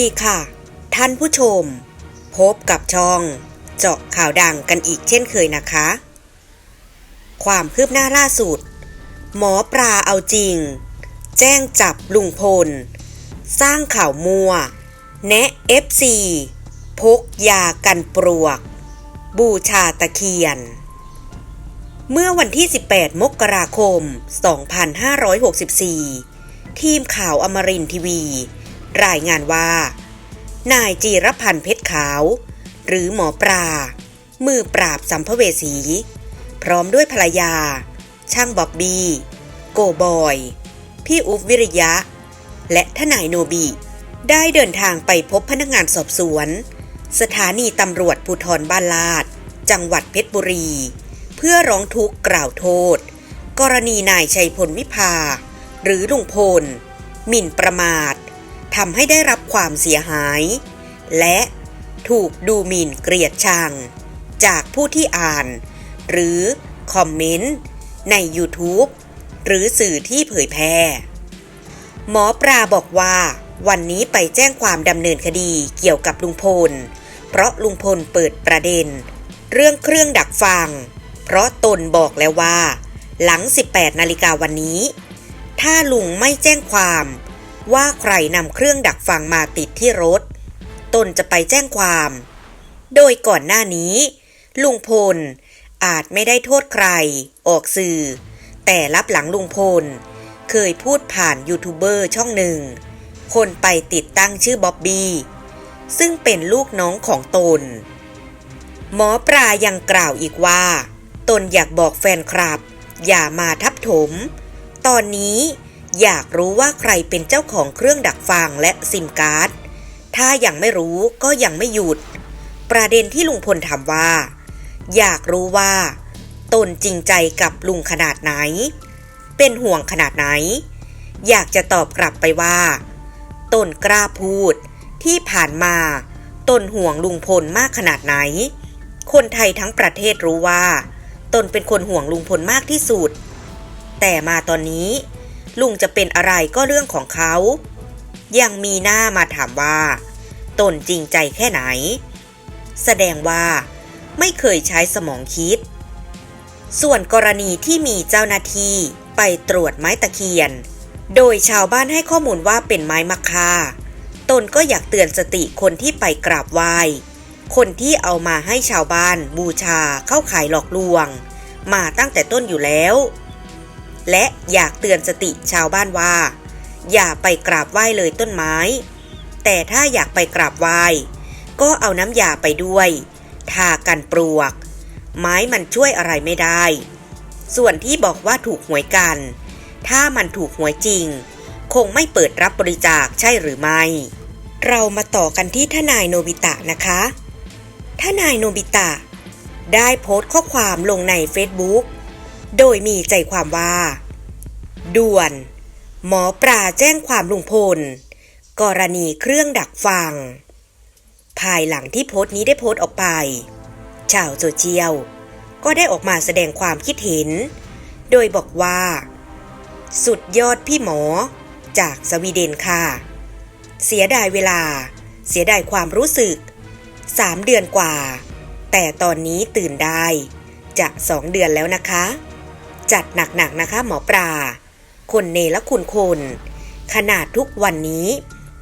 ดีค่ะ ท่านผู้ชม พบกับช่อง เจาะข่าวดังกันอีกเช่นเคยนะคะ ความคืบหน้าล่าสุด หมอปลาเอาจริง แจ้งจับลุงพล สร้างข่าวมัว แนะเอฟซีพกยากันปลวก บูชาตะเคียน เมื่อวันที่ 18 มกราคม 2564 ทีมข่าวอมรินทีวี รายงานว่า นายจีรพันธ์เพชรขาว หรือหมอปลา มือปราบสัมภเวสี พร้อมด้วยภรรยา ช่างบ๊อบบี้ โกบอย พี่อุ๊บวิริยะ และทนายโนบิ ได้เดินทางไปพบพนักงานสอบสวน สถานีตำรวจภูธรบ้านลาด จังหวัดเพชรบุรี เพื่อร้องทุกข์กล่าวโทษ กรณีนายชัยพลวิภา หรือลุงพล หมิ่นประมาท ทำให้ได้รับความเสียหาย และถูกดูหมิ่นเกลียดชัง จากผู้ที่อ่าน หรือคอมเมนต์ ใน YouTube หรือสื่อที่เผยแพร่ หมอปลาบอกว่า วันนี้ไปแจ้งความดำเนินคดีเกี่ยวกับลุงพล เพราะลุงพลเปิดประเด็น เรื่องเครื่องดักฟัง เพราะตนบอกแล้วว่า หลัง 18 นาฬิกาวันนี้ ถ้าลุงไม่แจ้งความ ว่าใครนำเครื่องดักฟังมาติดที่รถ ตนจะไปแจ้งความ โดยก่อนหน้านี้ ลุงพล อาจไม่ได้โทษใคร ออกสื่อ แต่รับหลังลุงพล เคยพูดผ่านยูทูบเบอร์ช่องหนึ่ง คนไปติดตั้งชื่อบ๊อบบี้ซึ่งเป็นลูกน้องของตน หมอปลายังกล่าวอีกว่า ตนอยากบอกแฟนคลับ อย่ามาทับถม ตอนนี้ อยากรู้ว่าใครเป็นเจ้าของเครื่องดักฟังและซิมการ์ด ถ้ายังไม่รู้ก็ยังไม่หยุด ประเด็นที่ลุงพลถามว่า อยากรู้ว่า ตนจริงใจกับลุงขนาดไหน เป็นห่วงขนาดไหน อยากจะตอบกลับไปว่า ตนกล้าพูด ที่ผ่านมา ตนห่วงลุงพลมากขนาดไหน คนไทยทั้งประเทศรู้ว่า ตนเป็นคนห่วงลุงพลมากที่สุด แต่มาตอนนี้ ลุงจะเป็นอะไรก็เรื่องของเขา ยังมีหน้ามาถามว่า ตนจริงใจแค่ไหน แสดงว่า ไม่เคยใช้สมองคิด ส่วนกรณีที่มีเจ้าหน้าที่ไปตรวจไม้ตะเคียน โดยชาวบ้านให้ข้อมูลว่าเป็นไม้มะค่า ตนก็อยากเตือนสติคนที่ไปกราบไหว้ คนที่เอามาให้ชาวบ้านบูชาเข้าขายหลอกลวง มาตั้งแต่ต้นอยู่แล้ว และอยากเตือนสติชาวบ้านว่า อย่าไปกราบไหว้เลยต้นไม้ แต่ถ้าอยากไปกราบไหว้ก็เอาน้ำยาไปด้วย ทากันปลวก ไม้มันช่วยอะไรไม่ได้ ส่วนที่บอกว่าถูกหวยกัน ถ้ามันถูกหวยจริง คงไม่เปิดรับบริจาคใช่หรือไม่ เรามาต่อกันที่ทนายโนบิตะนะคะทนายโนบิตะ ได้โพสต์ข้อความลงใน Facebook โดยมีใจความว่า ด่วน หมอปลาแจ้งความลุงพล กรณีเครื่องดักฟัง ภายหลังที่โพสต์นี้ได้โพสต์ออกไป ชาวโซเชียลก็ได้ออกมาแสดงความคิดเห็น โดยบอกว่า สุดยอดพี่หมอ จากสวีเดนค่ะ เสียดายเวลา เสียดายความรู้สึกสามเดือนกว่า แต่ตอนนี้ตื่นได้ จะสองเดือนแล้วนะคะ จัดหนักๆนะคะหมอปลา คนเนและคุณคน ขนาดทุกวันนี้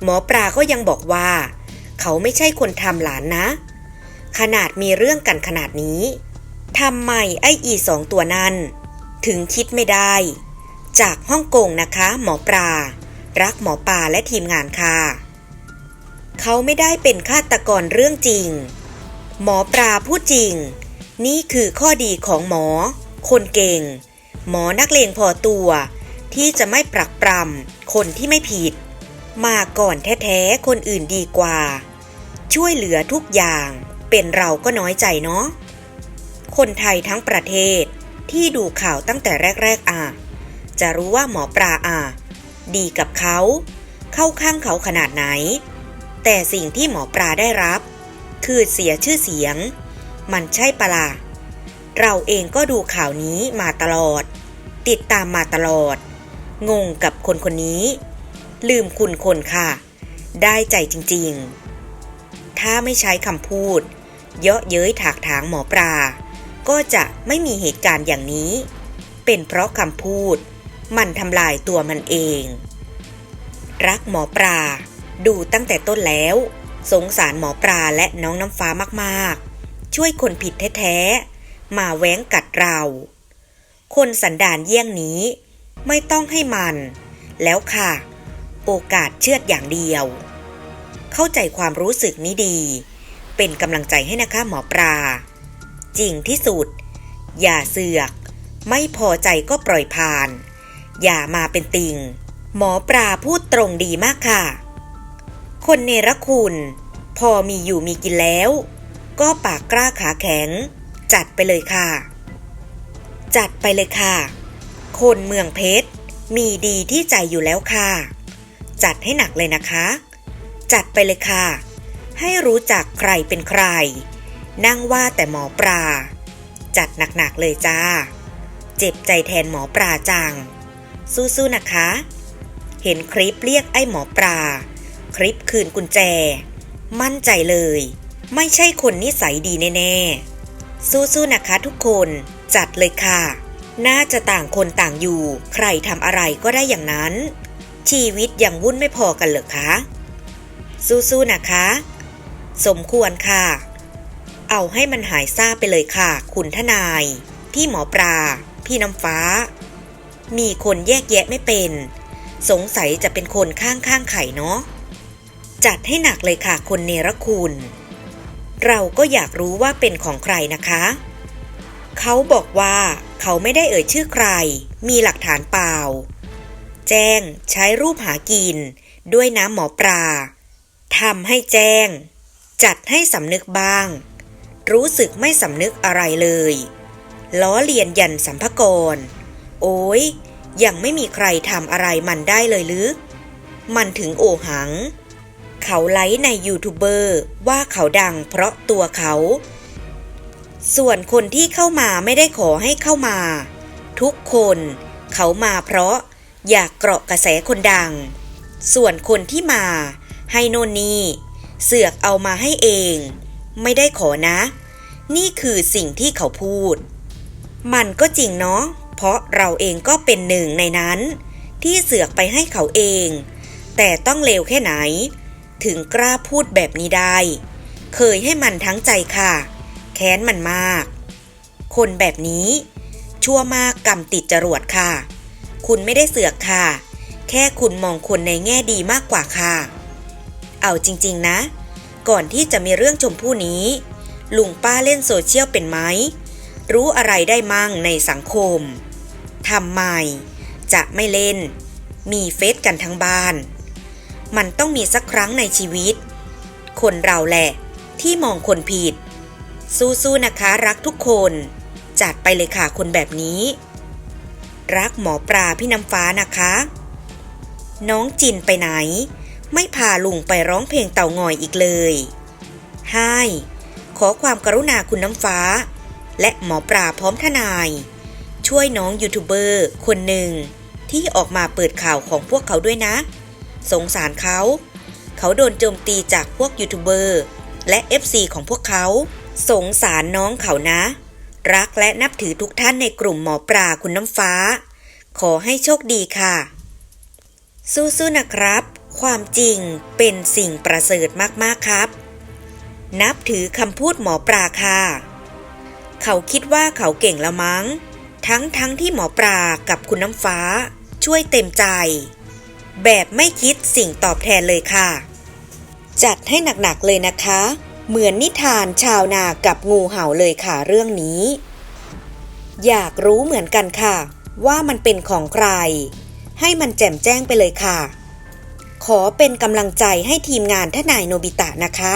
หมอปลาก็ยังบอกว่า เขาไม่ใช่คนทำหลานนะ ขนาดมีเรื่องกันขนาดนี้ทำไมไอ้อีสองตัวนั้น ถึงคิดไม่ได้ จากฮ่องกงนะคะ หมอปลา รักหมอปลาและทีมงานค่ะ เขาไม่ได้เป็นฆาตกรเรื่องจริง หมอปลาพูดจริง นี่คือข้อดีของหมอ คนเก่ง หมอนักเลงพอตัว ที่จะไม่ปรักปรำคนที่ไม่ผิด มาก่อนแท้ๆคนอื่นดีกว่า ช่วยเหลือทุกอย่างเป็นเราก็น้อยใจเนาะคนไทยทั้งประเทศที่ดูข่าวตั้งแต่แรกๆอะจะรู้ว่าหมอปลาอะดีกับเขา เข้าข้างเขาขนาดไหน แต่สิ่งที่หมอปลาได้รับ คือเสียชื่อเสียง มันใช่ปะล่ะ เราเองก็ดูข่าวนี้มาตลอด ติดตามมาตลอด งงกับคนคนนี้ ลืมคุณคนค่ะ ได้ใจจริงๆ ถ้าไม่ใช้คำพูด เยาะเย้ยถากถางหมอปลา ก็จะไม่มีเหตุการณ์อย่างนี้ เป็นเพราะคำพูด มันทำลายตัวมันเอง รักหมอปลา ดูตั้งแต่ต้นแล้ว สงสารหมอปลาและน้องน้ำฟ้ามากๆ ช่วยคนผิดแท้ๆ มาแว้งกัดเรา คนสันดานเยี่ยงนี้ไม่ต้องให้มัน แล้วค่ะ โอกาสเชื่อดอย่างเดียว เข้าใจความรู้สึกนี้ดี เป็นกำลังใจให้นะคะหมอปลา จริงที่สุด อย่าเสือก ไม่พอใจก็ปล่อยผ่าน อย่ามาเป็นติงหมอปลาพูดตรงดีมากค่ะ คนเนรคุณ พอมีอยู่มีกินแล้ว ก็ปากกล้าขาแข็ง จัดไปเลยค่ะ จัดไปเลยค่ะ คนเมืองเพชร มีดีที่ใจอยู่แล้วค่ะ จัดให้หนักเลยนะคะ จัดไปเลยค่ะ ให้รู้จักใครเป็นใคร นั่งว่าแต่หมอปลา จัดหนักๆเลยจ้า เจ็บใจแทนหมอปลาจัง สู้ๆนะคะ เห็นคลิปเรียกไอ้หมอปลา คลิปคืนกุญแจ มั่นใจเลย ไม่ใช่คนนิสัยดีแน่ๆ สู้ๆนะคะทุกคนจัดเลยค่ะ น่าจะต่างคนต่างอยู่ ใครทำอะไรก็ได้อย่างนั้น ชีวิตยังวุ่นไม่พอกันเหรอคะ สู้ๆนะคะ สมควรค่ะ เอาให้มันหายซาไปเลยค่ะ คุณทนาย พี่หมอปลา พี่น้ำฟ้า มีคนแยกแยะไม่เป็น สงสัยจะเป็นคนข้างข้างๆไข่เนาะจัดให้หนักเลยค่ะคนเนรคุณ เราก็อยากรู้ว่าเป็นของใครนะคะ เขาบอกว่าเขาไม่ได้เอ่ยชื่อใคร มีหลักฐานเปล่า แจ้งใช้รูปหากิน ด้วยน้ำหมอปลาทำให้แจ้ง จัดให้สำนึกบ้าง รู้สึกไม่สำนึกอะไรเลย ล้อเลียนยันสัมภกร โอ้ยยังไม่มีใครทำอะไรมันได้เลยหรือมันถึงโอหัง เขาไลฟ์ในยูทูบเบอร์ว่าเขาดังเพราะตัวเขา ส่วนคนที่เข้ามาไม่ได้ขอให้เข้ามา ทุกคนเขามาเพราะอยากเกาะกระแสคนดัง ส่วนคนที่มา ให้โนนนี่เสือกเอามาให้เอง ไม่ได้ขอนะ นี่คือสิ่งที่เขาพูด มันก็จริงเนาะเพราะเราเองก็เป็นหนึ่งในนั้น ที่เสือกไปให้เขาเอง แต่ต้องเลวแค่ไหน ถึงกล้าพูดแบบนี้ได้ เคยให้มันทั้งใจค่ะ แค้นมันมาก คนแบบนี้ ชั่วมากกรรมติดจรวดค่ะ คุณไม่ได้เสือกค่ะ แค่คุณมองคนในแง่ดีมากกว่าค่ะ เอาจริงๆนะ ก่อนที่จะมีเรื่องชมพู่นี้ ลุงป้าเล่นโซเชียลเป็นไหม รู้อะไรได้มั่งในสังคมทำไมจะไม่เล่น มีเฟซกันทั้งบ้าน มันต้องมีสักครั้งในชีวิต คนเราแหละ ที่มองคนผิด สู้ๆนะคะรักทุกคน จัดไปเลยค่ะคนแบบนี้ รักหมอปลาพี่น้ำฟ้านะคะ น้องจินไปไหน ไม่พาลุงไปร้องเพลงเต่างอยอีกเลยให้ขอความกรุณาคุณน้ำฟ้า และหมอปลาพร้อมทนาย ช่วยน้องยูทูบเบอร์คนหนึ่งที่ออกมาเปิดข่าวของพวกเขาด้วยนะ สงสารเขา เขาโดนโจมตีจากพวกยูทูบเบอร์และ FC ของพวกเขา สงสารน้องเขานะ รักและนับถือทุกท่านในกลุ่มหมอปลาคุณน้ำฟ้า ขอให้โชคดีค่ะ สู้ๆนะครับ ความจริงเป็นสิ่งประเสริฐมากๆครับ นับถือคำพูดหมอปลาค่ะ เขาคิดว่าเขาเก่งละมั้ง ทั้งทั้งที่หมอปลากับคุณน้ำฟ้าช่วยเต็มใจ แบบไม่คิดสิ่งตอบแทนเลยค่ะ จัดให้หนักๆเลยนะคะ เหมือนนิทานชาวนากับงูเห่าเลยค่ะเรื่องนี้ อยากรู้เหมือนกันค่ะ ว่ามันเป็นของใคร ให้มันแจ่มแจ้งไปเลยค่ะ ขอเป็นกำลังใจให้ทีมงานทนายโนบิตะนะคะ